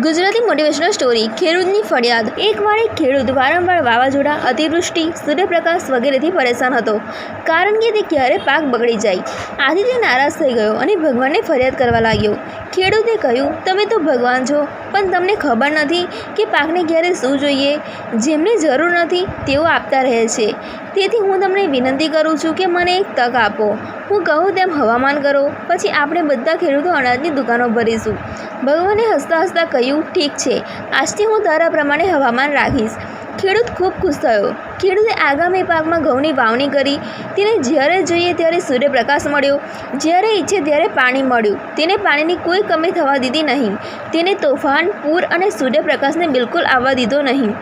Gujarati motivational story ખેડૂતની ફરિયાદ. એકવાર એક ખેડૂત વારંવાર વાવાઝોડા, અતિવૃષ્ટિ, સૂર્યપ્રકાશ વગેરેથી પરેશાન હતો. કારણ કે તે ક્યારે પાક બગડી જાય. આથી તે નારાજ થઈ ગયો અને ભગવાનને ફરિયાદ કરવા લાગ્યો. ખેડૂતે કહ્યું, તમે તો ભગવાન છો, પણ તમને ખબર નથી કે પાકને ક્યારે શું જોઈએ. જેમને જરૂર નથી, તેઓ આપતા રહે છે. તેથી હું તમને વિનંતી કરું છું કે મને એક તક આપો. હું કહું તેમ હવામાન કરો, પછી આપણે બધા ખેડૂતો અનાજની દુકાનો ભરીશું. ભગવાને હસતા હસતા કહ્યું, ઠીક છે. આજથી હું તારા પ્રમાણે હવામાન રાખીશ. ખેડૂત ખૂબ ખુશ થયો. ખેડૂતે આગામી પાકમાં ઘઉંની વાવણી કરી. તેને જ્યારે જોઈએ ત્યારે સૂર્યપ્રકાશ મળ્યો. જ્યારે ઈચ્છે ત્યારે પાણી મળ્યું. તેને પાણીની કોઈ કમી થવા દીધી નહીં. તેને તોફાન, પૂર અને સૂર્યપ્રકાશને બિલકુલ આવવા દીધો નહીં.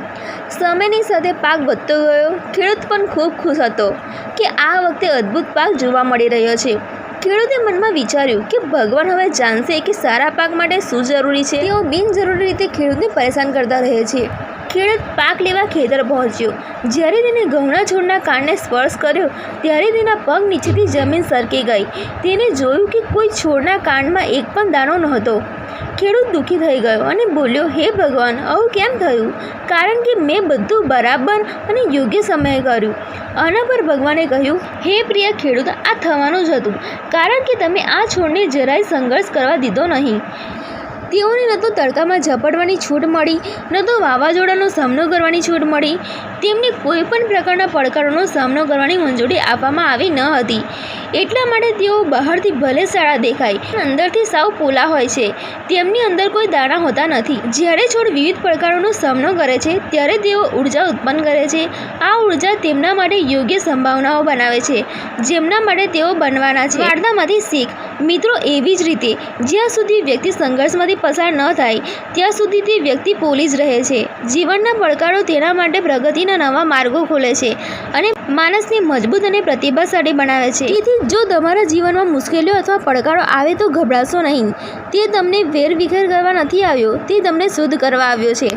સમયની સાથે પાક વધતો ગયો. ખેડૂત પણ ખૂબ ખુશ હતો કે આ વખતે અદ્ભુત પાક જોવા મળી રહ્યો છે. ખેડૂતે મનમાં વિચાર્યું કે ભગવાન હવે જાણશે કે સારા પાક માટે શું જરૂરી છે. તેઓ બિનજરૂરી રીતે ખેડૂતને પરેશાન કરતા રહે છે. ખેડૂત પાક લેવા ખેતર પહોંચ્યો. જ્યારે તેને ઘઉંના છોડના કાંડને સ્પર્શ કર્યો, ત્યારે તેના પગ નીચેથી જમીન સરકી ગઈ. તેને જોયું કે કોઈ છોડના કાંડમાં એક પણ દાણો નહોતો. ખેડૂત દુઃખી થઈ ગયો અને બોલ્યો, હે ભગવાન, આવું કેમ થયું? કારણ કે મેં બધું બરાબર અને યોગ્ય સમયે કર્યું. આના પર ભગવાને કહ્યું, હે પ્રિય ખેડૂત, આ થવાનું જ હતું. કારણ કે તમે આ છોડને જરાય સંઘર્ષ કરવા દીધો નહીં. તેઓને ન તો તડકામાં ઝપડવાની છૂટ મળી, ન તો વાવાઝોડાનો સામનો કરવાની છૂટ મળી. તેમને કોઈ પણ પ્રકારના પડકારોનો સામનો કરવાની મંજૂરી આપવામાં આવી ન હતી. એટલા માટે તેઓ બહારથી ભલે સારા દેખાય અંદરથી સાવ પોલા હોય છે. તેમની અંદર કોઈ દાણા હોતા નથી. જ્યારે છોડ વિવિધ પડકારોનો સામનો કરે છે, ત્યારે તેઓ ઊર્જા ઉત્પન્ન કરે છે. આ ઊર્જા તેમના માટે યોગ્ય સંભાવનાઓ બનાવે છે, જેમના માટે તેઓ બનવાના છે. વાર્તામાંથી શીખ મિત્રો, એવી જ રીતે, જ્યાં સુધી વ્યક્તિ સંઘર્ષમાંથી પસાર ન થાય, ત્યાં સુધી તે વ્યક્તિ પોલીસ રહે છે. જીવનના પડકારો તેના માટે પ્રગતિના નવા માર્ગો ખોલે છે અને માણસને મજબૂત અને પ્રતિભાશાળી બનાવે છે. તેથી જો તમારા જીવનમાં મુશ્કેલીઓ અથવા પડકારો આવે તો ગભરાશો નહીં. તે તમને વેરવિખેર કરવા નથી આવ્યો, તે તમને શુદ્ધ કરવા આવ્યો છે.